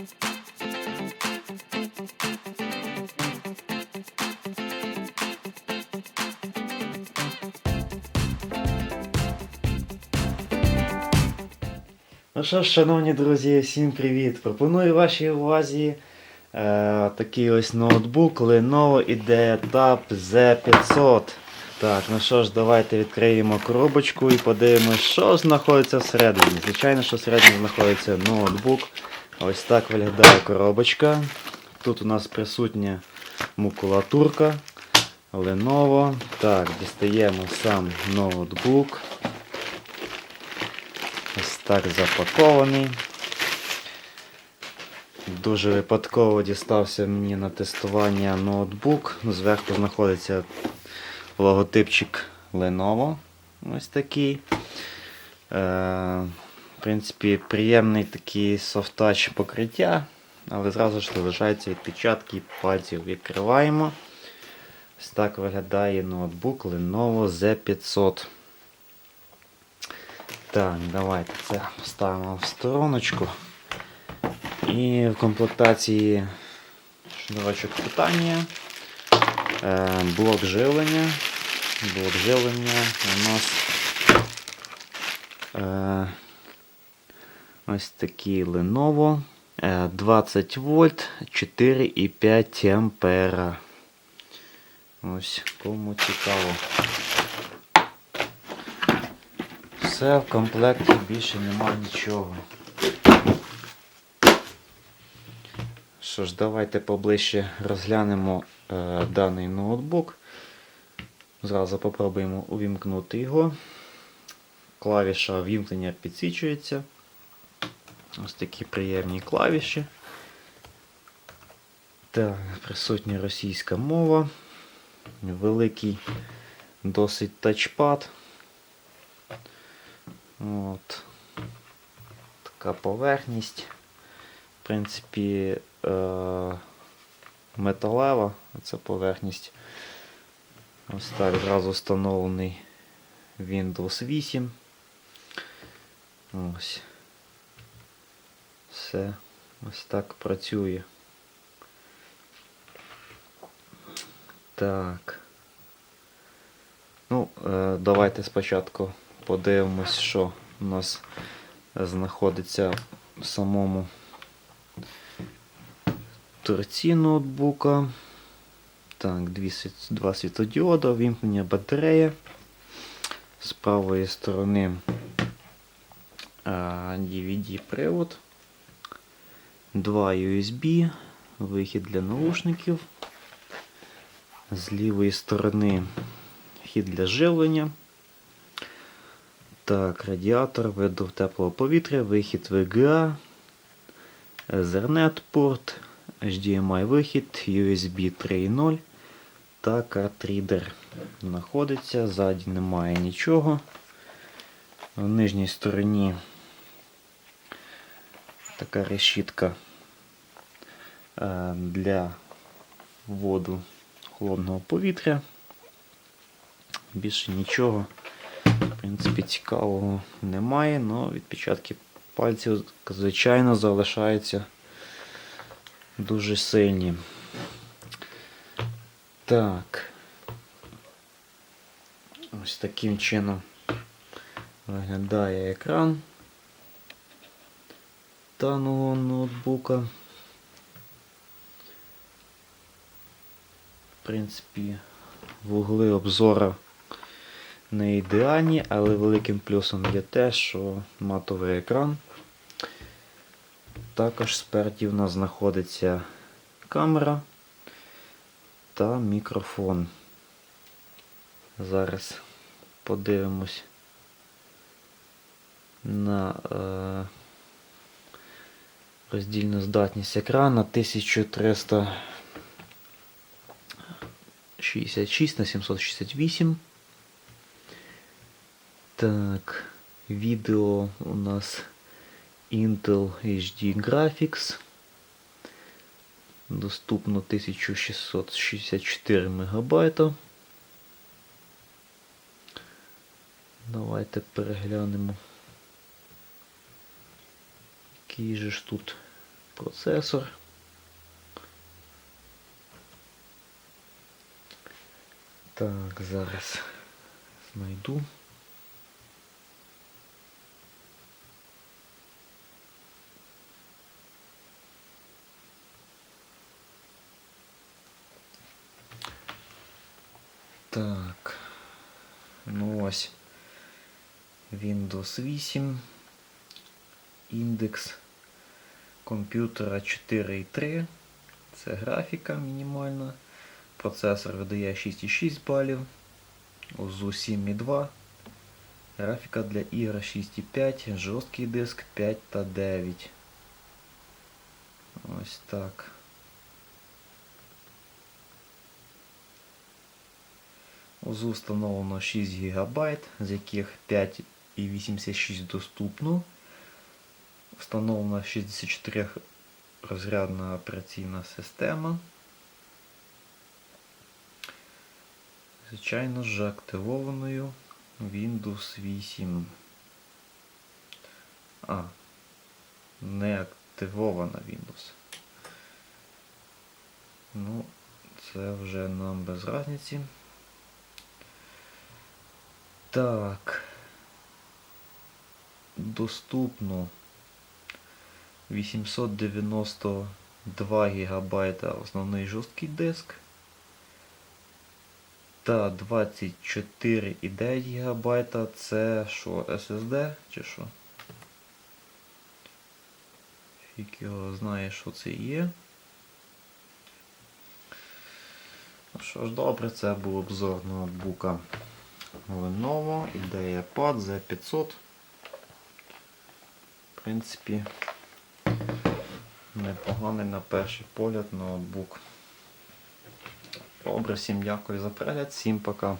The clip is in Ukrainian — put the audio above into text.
Ну що ж, шановні друзі, всім привіт! Пропоную вашій увазі е, такий ось ноутбук Lenovo IdeaTab Z500. Так, ну що ж, давайте відкриємо коробочку і подивимося, що знаходиться всередині. Звичайно, що всередині знаходиться ноутбук. Ось так виглядає коробочка. Тут у нас присутня макулатурка Lenovo. Так, дістаємо сам ноутбук. Ось так запакований. Дуже випадково дістався мені на тестування ноутбук. Зверху знаходиться логотипчик Lenovo. Ось такий. В принципі, приємний такий софт-тач покриття, але зразу ж залишаються відпечатки пальців. Відкриваємо. Ось так виглядає ноутбук Lenovo Z500. Так, давайте це поставимо в стороночку. І в комплектації шнурочок питання, е, блок живлення. Блок живлення у нас е, ось такий Lenovo е, 20 вольт 4,5 ампера. Ось кому цікаво. Все, в комплекті більше нема нічого. Що ж, давайте поближче розглянемо е, даний ноутбук. Зразу попробуємо увімкнути його. Клавіша вімкнення підсвічується. Ось такі приємні клавіші. Так, присутня російська мова. Великий досить тачпад. От. Така поверхність. В принципі, е- металева ця поверхність. Ось так зразу встановлений Windows 8. Ось. Все ось так працює. Так. Ну, е, давайте спочатку подивимось, що у нас знаходиться в самому торці ноутбука. Так, два світодіода, вімкнення батареї. З правої сторони DVD-привод, два USB, вихід для наушників. З лівої сторони вхід для живлення. Так, радіатор, видув теплого повітря, вихід VGA, Ethernet порт, HDMI вихід, USB 3.0 та картрідер знаходиться, ззаді немає нічого. В нижній стороні така решітка е, для вводу холодного повітря. Більше нічого. В принципі, цікавого немає, але відпечатки пальців, звичайно, залишаються дуже сильні. Так. Ось таким чином виглядає екран даного ноутбука. В принципі, вугли обзора не ідеальні, але великим плюсом є те, що матовий екран. Також спереді в нас знаходиться камера та мікрофон. Зараз подивимось на е, роздільну здатність екрана 1366 на 768. Так, відео у нас Intel HD Graphics. Доступно 1664 мегабайта. Давайте переглянемо. Який же ж тут Процесор. Так, зараз знайду. Так. Ну ось. Windows 8. Індекс комп'ютера 4.3. Це графіка мінімальна. Процесор видає 6,6 балів. ОЗУ 7,2. Графіка для ігор 6,5, жорсткий диск 5 та 9. Ось так. ОЗУ встановлено 6 ГБ, з яких 5,86 доступно. Встановлена 64 розрядна операційна система. Звичайно ж активованою Windows 8. А, не активована Windows. Ну, це вже нам без разниці. Так. Доступно 892 ГБ основний жорсткий диск та 24,9 ГБ це що, SSD чи що? Фік його знає, що це є. Ну що ж, добре, це був обзор ноутбука Lenovo IdeaPad Z500. В принципі, непоганий на перший погляд ноутбук. Добре, всім дякую за перегляд, всім пока.